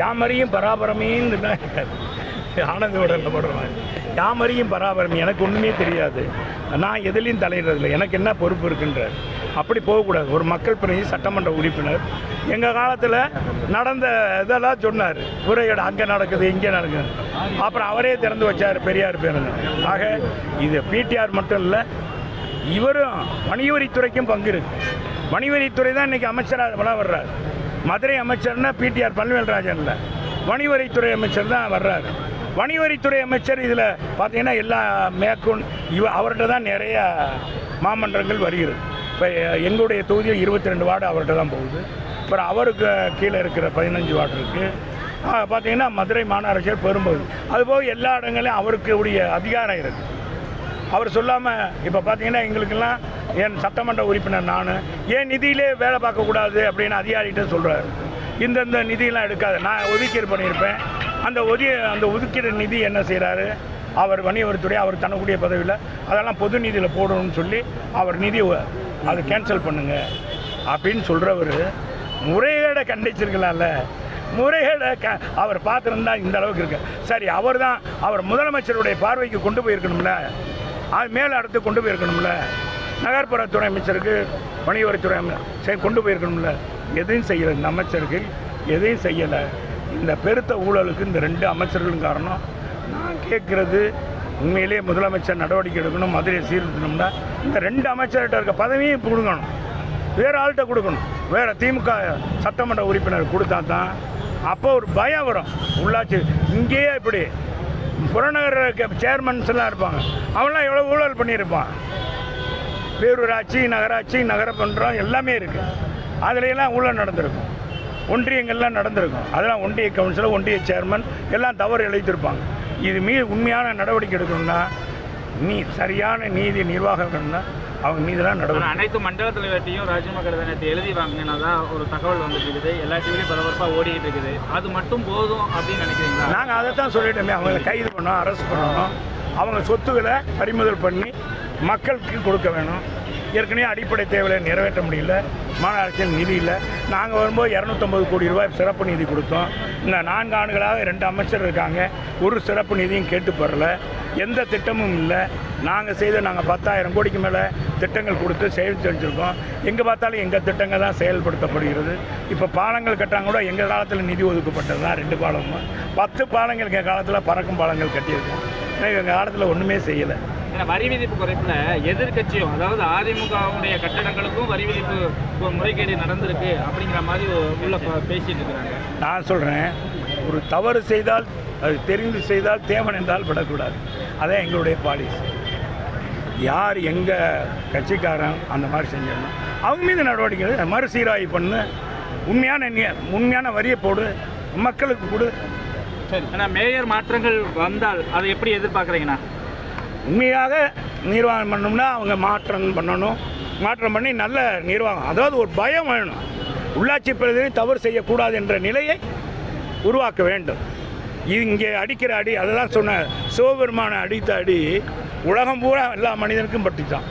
யாமறியும் பராபரமேன்னு ஆனந்தோட போடுறேன் யாமறியும் பராபரம் எனக்கு ஒன்றுமே தெரியாது. நான் எதுலேயும் தலையிடுறதில்லை. எனக்கு என்ன பொறுப்பு இருக்கின்றார். அப்படி போகக்கூடாது. ஒரு மக்கள் பிரதி சட்டமன்ற உறுப்பினர். எங்கள் காலத்தில் நடந்த இதெல்லாம் சொன்னார். உரையீடு அங்கே நடக்குது இங்கே நடக்குது. அப்புறம் அவரே திறந்து வச்சார் பெரியார் பேருந்து. ஆக இது பிடிஆர் மட்டும் இல்லை இவரும் வணிகவரித்துறைக்கும் பங்கு இருக்கு. வணிகவரித்துறை தான் இன்றைக்கி அமைச்சராக வள வர்றார். மதுரை அமைச்சர்னா பிடிஆர் பன்வேல்ராஜன் இல்லை வணிகவரித்துறை அமைச்சர் தான் வர்றாரு. வணிகவரித்துறை அமைச்சர் இதில் பார்த்தீங்கன்னா எல்லா மேற்கொண்டு இவ அவர்கிட்ட தான் நிறைய மாமன்றங்கள் வருகிறது. இப்போ எங்களுடைய தொகுதியில் இருபத்தி ரெண்டு வார்டு அவர்கிட்ட தான் போகுது. அப்புறம் அவருக்கு கீழே இருக்கிற பதினஞ்சு வார்டு இருக்குது பார்த்தீங்கன்னா மதுரை மாநகராட்சியில் பெரும்பகுதி. அதுபோக எல்லா இடங்களையும் அவருக்கு உடைய அதிகாரம் இருக்குது அவர் சொல்லாமல் இப்போ பார்த்தீங்கன்னா எங்களுக்கெல்லாம் என் சட்டமன்ற உறுப்பினர் நான் ஏன் நிதியிலே வேலை பார்க்கக்கூடாது அப்படின்னு அதிகாரிகிட்ட சொல்கிறாரு இந்தந்த நிதியெல்லாம் எடுக்காது நான் ஒதுக்கீடு பண்ணியிருப்பேன். அந்த ஒதி அந்த ஒதுக்கீடு நிதி என்ன செய்கிறாரு அவர் வணிகவரித்துறை அவர் தனக்கூடிய பதவியில் அதெல்லாம் பொது நிதியில் போடணும்னு சொல்லி அவர் நிதி அதை அது கேன்சல் பண்ணுங்க அப்படின்னு சொல்கிறவர் முறைகேடை கண்டிச்சிருக்கலாம்ல. முறைகேடை க அவர் பார்த்துருந்தா இந்த அளவுக்கு இருக்கு. சரி அவர் தான் அவர் முதலமைச்சருடைய பார்வைக்கு கொண்டு போயிருக்கணும்ல. அது மேலே அடுத்து கொண்டு போயிருக்கணும்ல. நகர்ப்புறத்துறை அமைச்சருக்கு வணிகவரித்துறை அமை- சரி கொண்டு போயிருக்கணும்ல. எதையும் செய்யலை. இந்த அமைச்சர்கள் எதையும் செய்யலை. இந்த பெருத்த ஊழலுக்கு இந்த ரெண்டு அமைச்சர்களும் காரணம். நான் கேட்குறது உண்மையிலேயே முதலமைச்சர் நடவடிக்கை எடுக்கணும் மதுரையை சீர்திருத்தணும்னா இந்த ரெண்டு அமைச்சர்கிட்ட இருக்க பதவியும் கொடுக்கணும். வேற ஆள்கிட்ட கொடுக்கணும். வேற திமுக சட்டமன்ற உறுப்பினர் கொடுத்தா தான் அப்போ ஒரு பயம் வரும். உள்ளாட்சி இங்கேயே இப்படி புறநகர சேர்மன்ஸ் எல்லாம் இருப்பாங்க. அவன்லாம் எவ்வளோ ஊழல் பண்ணியிருப்பான். பேரூராட்சி நகராட்சி நகரமன்றம் எல்லாமே இருக்குது அதுலையெல்லாம் ஊழல் நடந்திருக்கும். ஒன்றியங்கள்லாம் நடந்திருக்கும். அதெல்லாம் ஒன்றிய கவுன்சிலர் ஒன்றிய சேர்மன் எல்லாம் தவறு இழைத்திருப்பாங்க இது மீது உண்மையான நடவடிக்கை எடுக்கணும்னா நீ சரியான நீதி நிர்வாகம் வேணும்னா அவங்க மீதெல்லாம் நடவடிக்கை அனைத்து மண்டல தலைவர்கிட்டையும் ராஜ்யமா கடிதத்தை எழுதி வாங்கினா தான் ஒரு தகவல் வந்துட்டு இருக்குது எல்லா டிவிலையும் பரபரப்பாக ஓடிக்கிட்டு இருக்குது. அது மட்டும் போதும் அப்படின்னு நினைக்கிறீங்களா? நாங்கள் அதை தான் சொல்லிட்டோமே. அவங்களை கைது பண்ணோம் அரெஸ்ட் பண்ணணும். அவங்க சொத்துக்களை பறிமுதல் பண்ணி மக்களுக்கு கொடுக்க வேணும். ஏற்கனவே அடிப்படை தேவையை நிறைவேற்ற முடியல. மாநகராட்சியில் நிதி இல்லை. நாங்கள் வரும்போது இரநூத்தம்பது கோடி ரூபாய் சிறப்பு நிதி கொடுத்தோம். இந்த நான்கு ஆண்டுகளாக ரெண்டு அமைச்சர் இருக்காங்க. ஒரு சிறப்பு நிதியும் கேட்டு பெறல. எந்த திட்டமும் இல்லை. நாங்கள் செய்த நாங்கள் பத்தாயிரம் கோடிக்கு மேலே திட்டங்கள் கொடுத்து செயல் செஞ்சுருக்கோம் எங்கே பார்த்தாலும் எங்கள் திட்டங்கள் தான் செயல்படுத்தப்படுகிறது. இப்போ பாலங்கள் கட்டாங்க கூட எங்கள் காலத்தில் நிதி ஒதுக்கப்பட்டது தான் ரெண்டு பாலமும். பத்து பாலங்கள் எங்கள் காலத்தில் பறக்கும் பாலங்கள் கட்டியிருக்கோம். எங்கள் காலத்தில் ஒன்றுமே செய்யலை. வரி விதிப்பு குறைப்புல எதிர்க்கட்சியும் அதாவது அதிமுகவுடைய கட்டடங்களுக்கும் வரி விதிப்பு முறைகேடு நடந்திருக்கு அப்படிங்கிற மாதிரி உள்ள பேசிட்டு இருக்கிறாங்க. நான் சொல்கிறேன் ஒரு தவறு செய்தால் அது தெரிந்து செய்தால் தேவன் என்றால் விடக்கூடாது. அதான் எங்களுடைய பாலிசி யார் எங்கள் கட்சிக்காரன் அந்த மாதிரி செஞ்சாலும் அவங்க மீது நடவடிக்கை. மறுசீராய்வு பண்ணு. உண்மையான உண்மையான வரியை போடு மக்களுக்கு கொடு. சரி. ஆனால் மேயர் மாற்றங்கள் வந்தால் அதை எப்படி எதிர்பார்க்குறீங்கண்ணா? உண்மையாக நிர்வாகம் பண்ணோம்னா அவங்க மாற்றம் பண்ணணும். மாற்றம் பண்ணி நல்ல நிர்வாகம். அதாவது ஒரு பயம் வேணும். உள்ளாட்சி பிரதிநிதி தவறு செய்யக்கூடாது என்ற நிலையை உருவாக்க வேண்டும். இங்கே அடிக்கிற அடி அதை தான் சொன்ன சிவபெருமானை அடித்த அடி உலகம் பூரா எல்லா மனிதனுக்கும் பட்டுச்சான்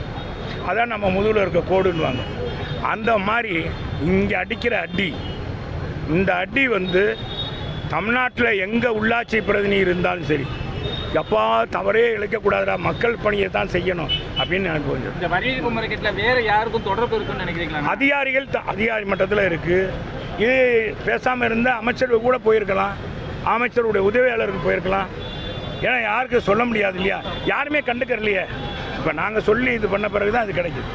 அதான் நம்ம முதுகில் இருக்க கோடுன்னுவாங்க. அந்த மாதிரி இங்கே அடிக்கிற அடி இந்த அடி வந்து தமிழ்நாட்டில் எங்கே உள்ளாட்சி பிரதிநிதி இருந்தாலும் சரி எப்பா தவறே இழைக்கக்கூடாதுடா மக்கள் பணியை தான் செய்யணும் அப்படின்னு எனக்கு கொஞ்சம் இந்த வரி விதிப்பு முறைகேட்டில் வேற யாருக்கும் தொடர்பு இருக்குன்னு நினைக்கிறீங்களா? அதிகாரிகள் த- அதிகாரி மட்டத்தில் இருக்குது இது பேசாமல் இருந்தால் அமைச்சர்கள் கூட போயிருக்கலாம். அமைச்சருடைய உதவியாளருக்கு போயிருக்கலாம். ஏன்னா யாருக்கும் சொல்ல முடியாது இல்லையா? யாருமே கண்டுக்கற இல்லையே இப்போ நாங்கள் சொல்லி இது பண்ண பிறகு தான் அது கிடைக்குது.